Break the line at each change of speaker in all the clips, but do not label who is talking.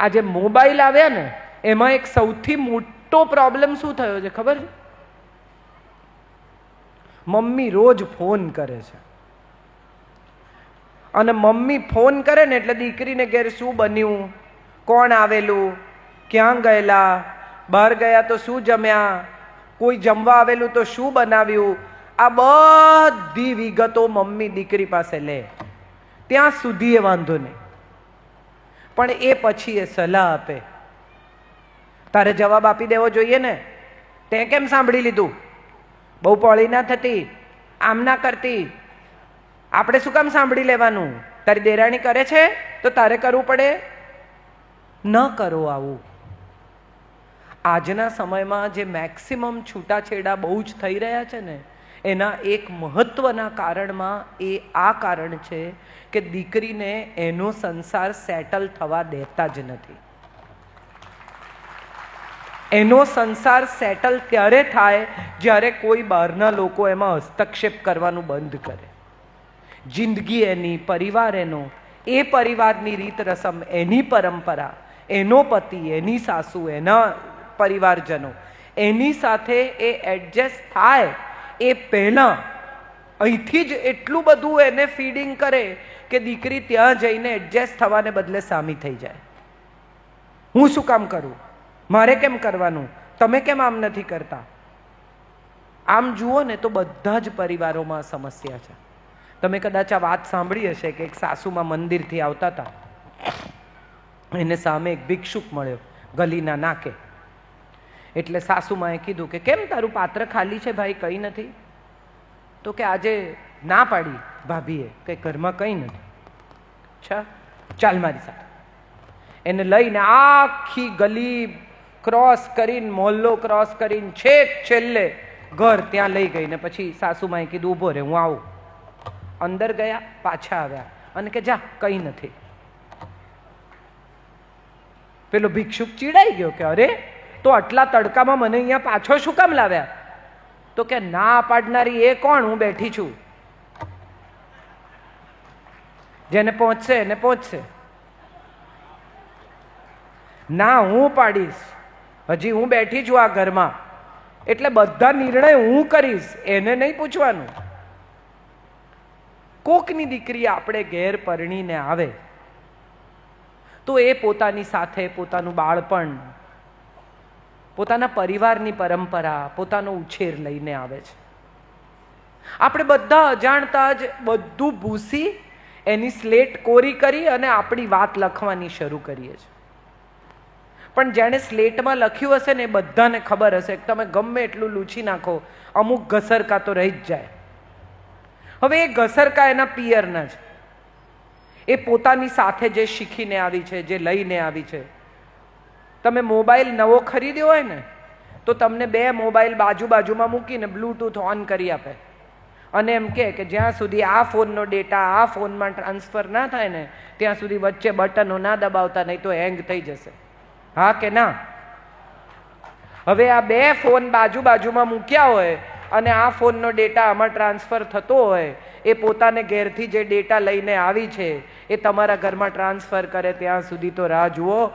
આ જે મોબાઈલ આવ્યા ને, એમાં એક સૌથી મોટો પ્રોબ્લેમ શું થયો છે ખબર છે? મમ્મી રોજ ફોન કરે છે. અને મમ્મી ફોન કરે ને એટલે દીકરીને ઘેર શું બન્યું? કોણ આવેલું? ક્યાં ગયેલા? બહાર ગયા તો શું જમ્યા? કોઈ જમવા આવેલું તો શું બનાવ્યું? આ બધી વિગતો મમ્મી દીકરી પાસે લે. ત્યાં સુધી એ વાંધો નહીં. પણ એ પછી એ સલાહ આપે. તારે જવાબ આપી દેવો જોઈએ ને? તે કેમ સાંભળી લીધું? બહુ પોળી ના થતી, આમ ના કરતી. આપણે શું કામ સાંભળી લેવાનું? તારી દેરાણી કરે છે? તો તારે કરવું પડે? ન કરો આવું. આજના સમયમાં જે મેક્સિમમ છૂટાછેડા બહુ જ થઈ રહ્યા છે ને એના એક મહત્વના કારણમાં એ આ કારણ છે કે દીકરીને એનો સંસાર સેટલ થવા દેતા જ નથી. એનો સંસાર સેટલ ત્યારે થાય જ્યારે કોઈ બહારના લોકો એમાં હસ્તક્ષેપ કરવાનું બંધ કરે. જિંદગી એની, પરિવાર એનો, એ પરિવારની રીત રસમ એની પરંપરા, એનો પતિ, એની સાસુ, એના પરિવારજનો, એની સાથે એ એડજસ્ટ થાય એ પહેલાં અહીંથી જ એટલું બધું એને ફીડિંગ કરે કે દીકરી ત્યાં જઈને એડજસ્ટ થવાને બદલે સામી થઈ જાય. હું શું કામ કરું? મારે કેમ કરવાનું? તમે કેમ આમ નથી કરતા? આમ જુઓ ને તો બધા જ પરિવારોમાં સમસ્યા છે. તમે કદાચ આ વાત સાંભળી હશે કે એક સાસુમાં મંદિરથી આવતા હતા. એને સામે એક ભિક્ષુક મળ્યો ગલીના નાકે. એટલે સાસુમાએ કીધું કે, કેમ તારું પાત્ર ખાલી છે ભાઈ? કંઈ નથી. તો કે, આજે ના પાડી ભાભીએ કે ઘરમાં કંઈ નથી. છ, ચાલ મારી સાથે. એને લઈને આખી ગલી ક્રોસ કરીને, મોહલ્લો ક્રોસ કરીને, છેક છેલ્લે ઘર ત્યાં લઈ ગઈ ને પછી સાસુમાએ કીધું ઊભો રે, હું આવું. અંદર ગયા, પાછા આવ્યા અને કે, જા, કંઈ નથી. પેલો ભિક્ષુક ચીડાઈ ગયો કે, અરે તો આટલા તડકામાં મને અહીંયા પાછો શું કામ લાવ્યા? તો કે ના પાડનારી એ કોણ? હું બેઠી છું. જેને પહોંચશે, એને પહોંચશે. ના, હું પાડીશ. હજી હું બેઠી છું આ ઘરમાં. એટલે બધા નિર્ણય હું કરીશ, એને નહીં પૂછવાનું. કોકની દીકરી આપણે ઘેર પરણીને આવે, તો એ પોતાની સાથે પોતાનું બાળપણ પોતાના પરિવારની પરંપરા, પોતાનો ઉછેર લઈને આવે છે. આપણે બધા અજાણતા જ બધું ભૂસી એની સ્લેટ કોરી કરી અને આપણી વાત લખવાની શરૂ કરીએ છીએ. પણ જેણે સ્લેટમાં લખ્યું હશે ને એ બધાને ખબર હશે કે તમે ગમે એટલું લૂછી નાખો, અમુક ઘસરકા તો રહી જ જાય. હવે એ ઘસરકા એના પિયરના છે એ પોતાની સાથે જે શીખીને આવી છે, જે લઈને આવી છે તમે મોબાઈલ નવો ખરીદ્યો હોય ને, તો તમને બે મોબાઈલ બાજુ બાજુમાં મૂકીને બ્લૂટૂથ ઓન કરી આપે. અને એમ કે જ્યાં સુધી આ ફોનનો ડેટા, આ ફોનમાં ટ્રાન્સફર ના થાય ને, ત્યાં સુધી વચ્ચે બટનો ના દબાવતા, નહીં તો હેંગ થઈ જશે. હા કે ના? હવે આ બે ફોન બાજુ બાજુમાં મૂક્યા હોય અને આ ફોનનો ડેટા આમાં ટ્રાન્સફર થતો હોય, એ પોતાને ઘેરથી જે ડેટા લઈને આવી છે, એ તમારા ઘરમાં ટ્રાન્સફર કરે ત્યાં સુધી તો રાહ જુઓ.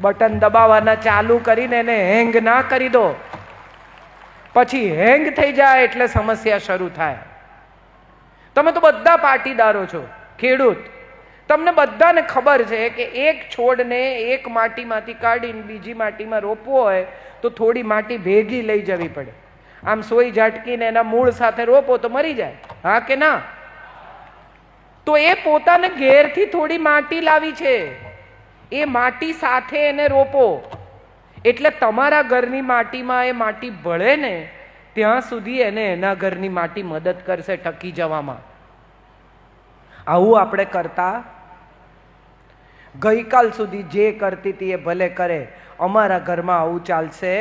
બટન દબાવવાના ચાલુ કરીને એને હેંગ ના કરી દો. પછી હેંગ થઈ જાય એટલે સમસ્યા શરૂ થાય. તમે તો બધા પાટીદારો છો, ખેડૂત. તમને બધાને ખબર છે કે એક છોડને એક માટીમાંથી કાઢીને બીજી માટીમાં રોપવો હોય તો થોડી માટી ભેગી લઈ જવી પડે. આમ સોઈ ઝાટકીને એના મૂળ સાથે રોપો તો મરી જાય. હા કે ના? તો એ પોતાને ઘેરથી થોડી માટી લાવી છે. એ માટી સાથે એને રોપો. એટલે તમારા ઘરની માટીમાં એ માટી ભળે ને, ત્યાં સુધી એને એના ઘરની માટી મદદ કરશે ટકી જવામાં. આવું આપણે કરતા ગઈકાલ સુધી જે કરતી હતી એ ભલે કરે, અમારા ઘરમાં આવું ચાલશે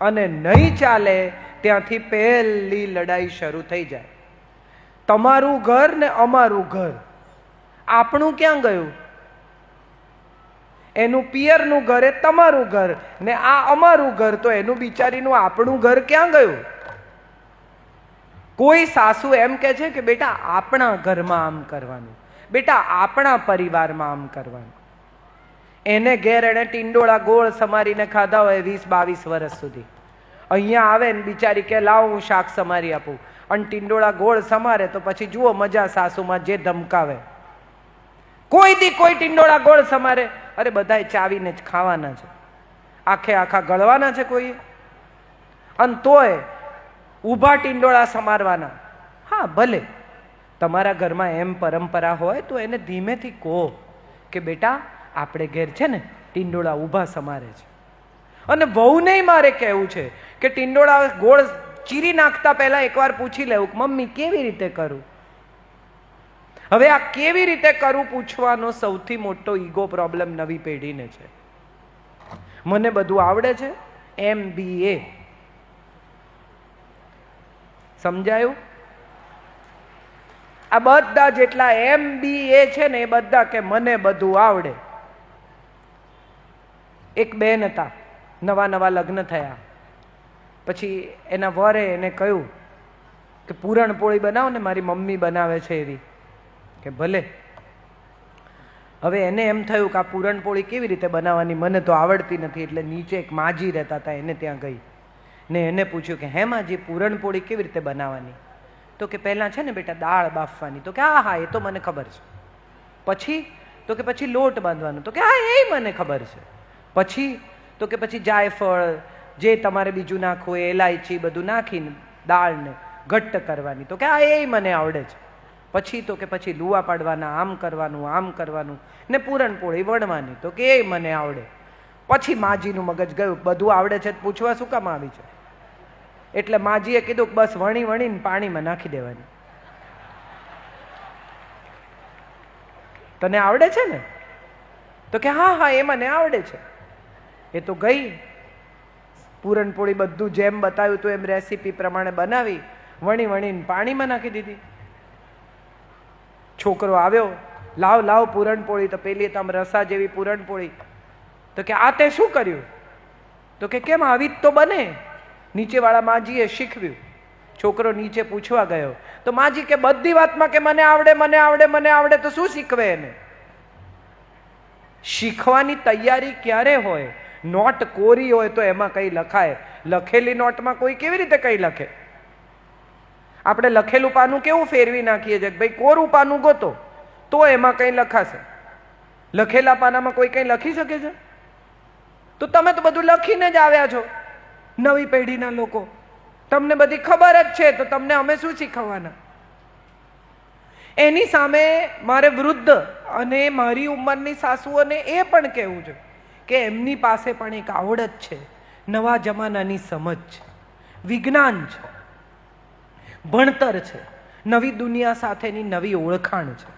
અને નહીં ચાલે ત્યાંથી પહેલી લડાઈ શરૂ થઈ જાય. તમારું ઘર ને અમારું ઘર. આપણું ક્યાં ગયું? એનું પિયરનું ઘર એ તમારું ઘર ને આ અમારું ઘર, તો એનું બિચારીનું આપણું ઘર ક્યાં ગયું? કોઈ સાસુ એમ કે છે કે, બેટા, આપણા ઘરમાં આમ કરવાનું. બેટા, આપણા પરિવારમાં આમ કરવાનું. એને ઘેર એણે ટીંડોળા ગોળ સમારીને ખાધા હોય વીસ બાવીસ વર્ષ સુધી. અહીંયા આવે ને બિચારી કે લાવ, હું શાક સમારી આપું. અને ટીંડોળા ગોળ સમારે તો પછી જુઓ મજા સાસુમાં જે ધમકાવે. કોઈ દી કોઈ ટીંડોળા ગોળ સમારે. અરે બધાય ચાવીને જ ખાવાના છે. આખે આખા ગળવાના છે કોઈ અને તોય ઊભા ટીંડોળા સમારવાના. હા, ભલે. તમારા ઘરમાં એમ પરંપરા હોય તો એને ધીમેથી કહો કે બેટા, આપણે ઘેર છે ને ટીંડોળા ઊભા સમારે છે. અને વહુને મારે કહેવું છે કે ટીંડોળા ગોળ ચીરી નાખતા પહેલાં એકવાર પૂછી લેવું મમ્મી કેવી રીતે કરું? હવે આ કેવી રીતે કરું પૂછવાનો સૌથી મોટો ઈગો પ્રોબ્લેમ નવી પેઢીને છે. મને બધું આવડે છે? એમ બી એ. સમજાયું? આ બધા જેટલા એમ બી એ છે ને એ બધા કે મને બધું આવડે. એક બેન હતા, નવા નવા લગ્ન થયા. પછી એના વરે એને કહ્યું કે પૂરણપોળી બનાવો ને મારી મમ્મી બનાવે છે એવી. કે ભલે. હવે એને એમ થયું કે આ પૂરણપોળી કેવી રીતે બનાવવાની? મને તો આવડતી નથી, એટલે નીચે એક માજી રહેતા હતા, એને ત્યાં ગઈ. ને એને પૂછ્યું કે, હે માજી, પૂરણપોળી કેવી રીતે બનાવવાની? તો કે, પહેલાં છે ને બેટા, દાળ બાફવાની. તો કે, હા હા, એ તો મને ખબર છે. પછી? તો કે, પછી લોટ બાંધવાનો. તો કે, હા, એ મને ખબર છે. પછી? તો કે, પછી જાયફળ, જે તમારે બીજું નાખવું હોય, એલાયચી બધું નાખીને દાળને ઘટ્ટ કરવાની. તો કે આ એ મને આવડે છે. પછી તો કે પછી લુવા પાડવાના, આમ કરવાનું આમ કરવાનું, ને પૂરણપોળી વણવાની. તો કે, એ મને આવડે. પછી માજીનું મગજ ગયું, બધું આવડે છે પૂછવા શું કામ આવી છે? એટલે માજીએ કીધું બસ વણી વણીને પાણીમાં નાખી દેવાની. તને આવડે છે ને? તો કે, હા હા, એ મને આવડે છે. એ તો ગઈ. પૂરણપોળી બધું જેમ બતાવ્યું હતું એમ રેસીપી પ્રમાણે બનાવી, વણી વણીને પાણીમાં નાખી દીધી. છોકરો આવ્યો, લાવ લાવ પૂરણપોળી તો પેલી તમ રસા જેવી પૂરણપોળી તો કે આ તે શું કર્યું? તો કે કેમ આવી જ તો બને? નીચેવાળા માજીએ શીખવ્યું. છોકરો નીચે પૂછવા ગયો, તો માજી કે બધી વાતમાં કે મને આવડે મને આવડે મને આવડે, તો શું શીખવે એને? શીખવાની તૈયારી ક્યારે હોય? નોટ કોરી હોય તો એમાં કંઈ લખાય. લખેલી નોટમાં કોઈ કેવી રીતે કંઈ લખે? આપણે લખેલું પાનું કેવું ફેરવી નાખીએ છીએ? ભાઈ, કોરું પાનું ગોતો, તો એમાં કંઈ લખાશે. લખેલા પાનામાં કોઈ કંઈ લખી શકે છે? તો તમે તો બધું લખીને જ આવ્યા છો, નવી પેઢીના લોકો. તમને બધી ખબર જ છે, તો તમને અમે શું શીખવવાના? એની સામે મારે વૃદ્ધ અને મારી ઉંમરની સાસુઓને એ પણ કહેવું છે કે એમની પાસે પણ એક આવડત છે, નવા જમાનાની સમજ છે, વિજ્ઞાન છે. ભણતર છે. નવી દુનિયા સાથેની નવી ઓળખાણ છે.